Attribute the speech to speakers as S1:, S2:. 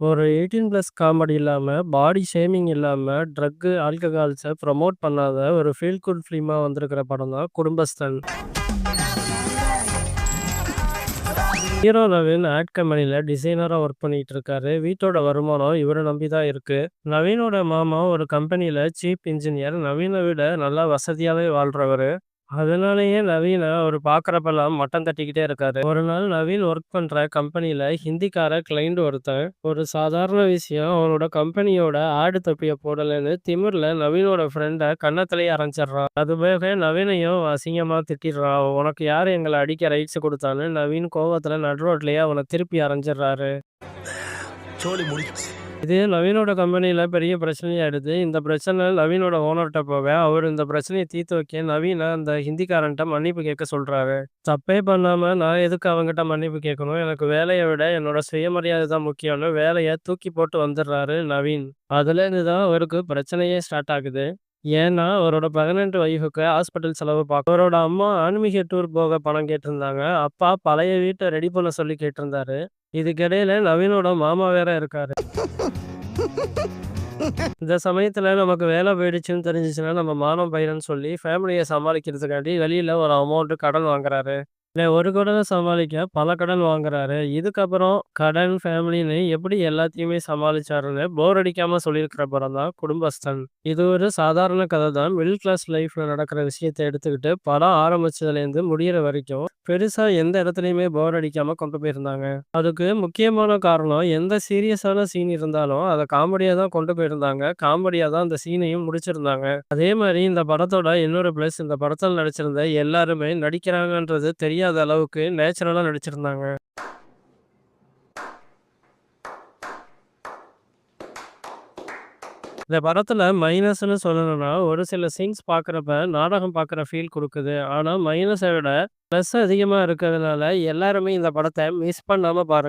S1: ஒரு 18 plus comedy இல்லாம, body shaming இல்லாம, ட்ரக்கு, ஆல்கஹால்ஸ ப்ரமோட் பண்ணாத ஒரு ஃபீல் குட் ஃபிலிமா வந்திருக்கிற படம் தான் குடும்பஸ்தன். ஹீரோ நவீன் ஆட் கம்பெனில டிசைனரா ஒர்க் பண்ணிட்டு இருக்காரு. வீட்டோட வருமானம் இவர நம்பி தான் இருக்கு. நவீனோட மாமா ஒரு கம்பெனில சீஃப் இன்ஜினியர். நவீன விட நல்லா வசதியாவே வாழ்றவரு. அதனாலேயே நவீன அவர் பாக்குறப்பெல்லாம் மட்டம் தட்டிக்கிட்டே இருக்காரு. ஒரு நாள் நவீன் ஒர்க் பண்ற கம்பெனில ஹிந்திக்கார கிளைண்ட் ஒருத்தன், ஒரு சாதாரண விஷயம் அவனோட கம்பெனியோட ஆடு தொப்பிய போடலன்னு திமிர்ல நவீனோட ஃப்ரெண்ட கன்னத்திலேயே அரைஞ்சிடுறான். அதுபோக நவீனையும் அசிங்கமா திட்டிடுறான். உனக்கு யாரு எங்களை அடிக்க ரைட்ஸ் கொடுத்தான்னு நவீன் கோவத்துல நடு ரோட்லயே அவனை திருப்பி அரைஞ்சிடுறாரு. இது நவீனோட கம்பெனியில் பெரிய பிரச்சனையாயிடுது. இந்த பிரச்சனை நவீனோட ஓனர்கிட்ட போக, அவர் இந்த பிரச்சனையை தீர்த்து வைக்க நவீன அந்த ஹிந்திக்காரன்ட்ட மன்னிப்பு கேட்க சொல்றாரு. தப்பே பண்ணாம நான் எதுக்கு அவங்ககிட்ட மன்னிப்பு கேட்கணும்? எனக்கு வேலையை விட என்னோட சுயமரியாதை தான் முக்கியம்னு வேலையை தூக்கி போட்டு வந்துடுறாரு நவீன். அதுலேருந்து தான் அவருக்கு பிரச்சனையே ஸ்டார்ட் ஆகுது. ஏன்னா அவரோட பதினெட்டு ஒய்ஃபுக்கு ஹாஸ்பிட்டல் செலவு பார்க்க அவரோட அம்மா ஆன்மீக டூர் போக பணம் கேட்டிருந்தாங்க. அப்பா பழைய வீட்டை ரெடி பண்ண சொல்லி கேட்டிருந்தாரு. இதுக்கிடையில நவீனோட மாமா வேற இருக்காரு. இந்த சமயத்துல நமக்கு வேலை போயிடுச்சுன்னு தெரிஞ்சிச்சுன்னா நம்ம மானம் பயிரன்னு சொல்லி ஃபேமிலியை சமாளிக்கிறதுக்காண்டி வெளியில ஒரு அமௌண்ட் கடன் வாங்குறாரு. இல்லை ஒரு கடனை சமாளிக்க பல கடன் வாங்குறாரு. இதுக்கப்புறம் கடன், ஃபேமிலின்னு எப்படி எல்லாத்தையுமே சமாளிச்சாருன்னு போர் அடிக்காம சொல்லியிருக்கிற படம் தான் குடும்பஸ்தன். இது ஒரு சாதாரண கதை தான். மிடில் கிளாஸ் லைஃப்ல நடக்கிற விஷயத்தை எடுத்துக்கிட்டு படம் ஆரம்பிச்சதுலேருந்து முடிகிற வரைக்கும் பெருசா எந்த இடத்துலையுமே போர் அடிக்காம கொண்டு போயிருந்தாங்க. அதுக்கு முக்கியமான காரணம் எந்த சீரியஸான சீன் இருந்தாலும் அதை காமெடியா தான் கொண்டு போயிருந்தாங்க. காமெடியா தான் அந்த சீனையும் முடிச்சிருந்தாங்க. அதே மாதிரி இந்த படத்தோட இன்னொரு பிளஸ் இந்த படத்தில் நடிச்சிருந்த எல்லாருமே நடிக்கிறாங்கன்றது தெரியாத அளவுக்கு நேச்சுரலாக நடிச்சிருந்தாங்க. இந்த படத்துல மைனஸ்னு சொல்லணும்னா, ஒரு சில சீன்ஸ் பார்க்குறப்ப நாடகம் பார்க்குற ஃபீல் கொடுக்குது ஆனா மைனஸை விட ப்ளஸ் அதிகமா இருக்கிறதுனால எல்லாருமே இந்த படத்தை மிஸ் பண்ணாம பாருங்க.